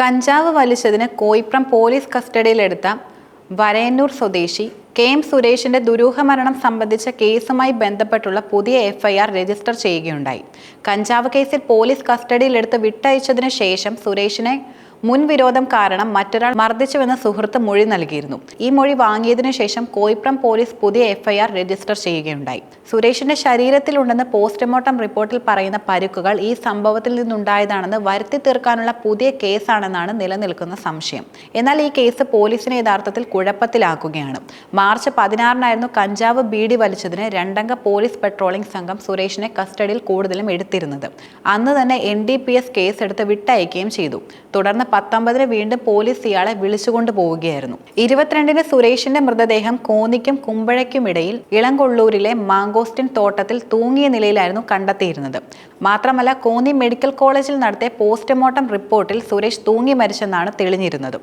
കഞ്ചാവ് വലിച്ചതിന് കോയിപ്രം പോലീസ് കസ്റ്റഡിയിലെടുത്ത വരയന്നൂർ സ്വദേശി കെ എം സുരേഷിന്റെ ദുരൂഹ മരണം സംബന്ധിച്ച കേസുമായി ബന്ധപ്പെട്ടുള്ള പുതിയ എഫ്ഐആർ രജിസ്റ്റർ ചെയ്യുകയുണ്ടായി. കഞ്ചാവ് കേസിൽ പോലീസ് കസ്റ്റഡിയിലെടുത്ത് വിട്ടയച്ചതിനു ശേഷം സുരേഷിനെ മുൻവിരോധം കാരണം മറ്റൊരാൾ മർദ്ദിച്ചുവെന്ന സുഹൃത്ത് മൊഴി നൽകിയിരുന്നു. ഈ മൊഴി വാങ്ങിയതിനു ശേഷം കോയിപ്രം പോലീസ് പുതിയ എഫ്ഐആർ രജിസ്റ്റർ ചെയ്യുകയുണ്ടായി. സുരേഷിന്റെ ശരീരത്തിലുണ്ടെന്ന് പോസ്റ്റ്മോർട്ടം റിപ്പോർട്ടിൽ പറയുന്ന പരുക്കുകൾ ഈ സംഭവത്തിൽ നിന്നുണ്ടായതാണെന്ന് വരുത്തി തീർക്കാനുള്ള പുതിയ കേസാണെന്നാണ് നിലനിൽക്കുന്ന സംശയം. എന്നാൽ ഈ കേസ് പോലീസിനെ യഥാർത്ഥത്തിൽ കുഴപ്പത്തിലാക്കുകയാണ്. മാർച്ച് പതിനാറിനായിരുന്നു കഞ്ചാവ് ബീഡി വലിച്ചതിന് രണ്ടംഗ പോലീസ് പെട്രോളിംഗ് സംഘം സുരേഷിനെ കസ്റ്റഡിയിൽ കൂടുതലും എടുത്തിരുന്നത്. അന്ന് തന്നെ എൻ ഡി പി എസ് കേസെടുത്ത് വിട്ടയക്കുകയും ചെയ്തു. തുടർന്ന് പത്തൊമ്പതിന് വീണ്ടും പോലീസ് ഇയാളെ വിളിച്ചുകൊണ്ട് പോവുകയായിരുന്നു. ഇരുപത്തിരണ്ടിന് സുരേഷിന്റെ മൃതദേഹം കോന്നിക്കും കുമ്പഴയ്ക്കും ഇടയിൽ ഇളങ്കൊള്ളൂരിലെ മാങ്കോസ്റ്റിൻ തോട്ടത്തിൽ തൂങ്ങിയ നിലയിലായിരുന്നു കണ്ടെത്തിയിരുന്നത്. മാത്രമല്ല കോന്നി മെഡിക്കൽ കോളേജിൽ നടത്തിയ പോസ്റ്റ്മോർട്ടം റിപ്പോർട്ടിൽ സുരേഷ് തൂങ്ങി മരിച്ചെന്നാണ് തെളിഞ്ഞിരുന്നത്.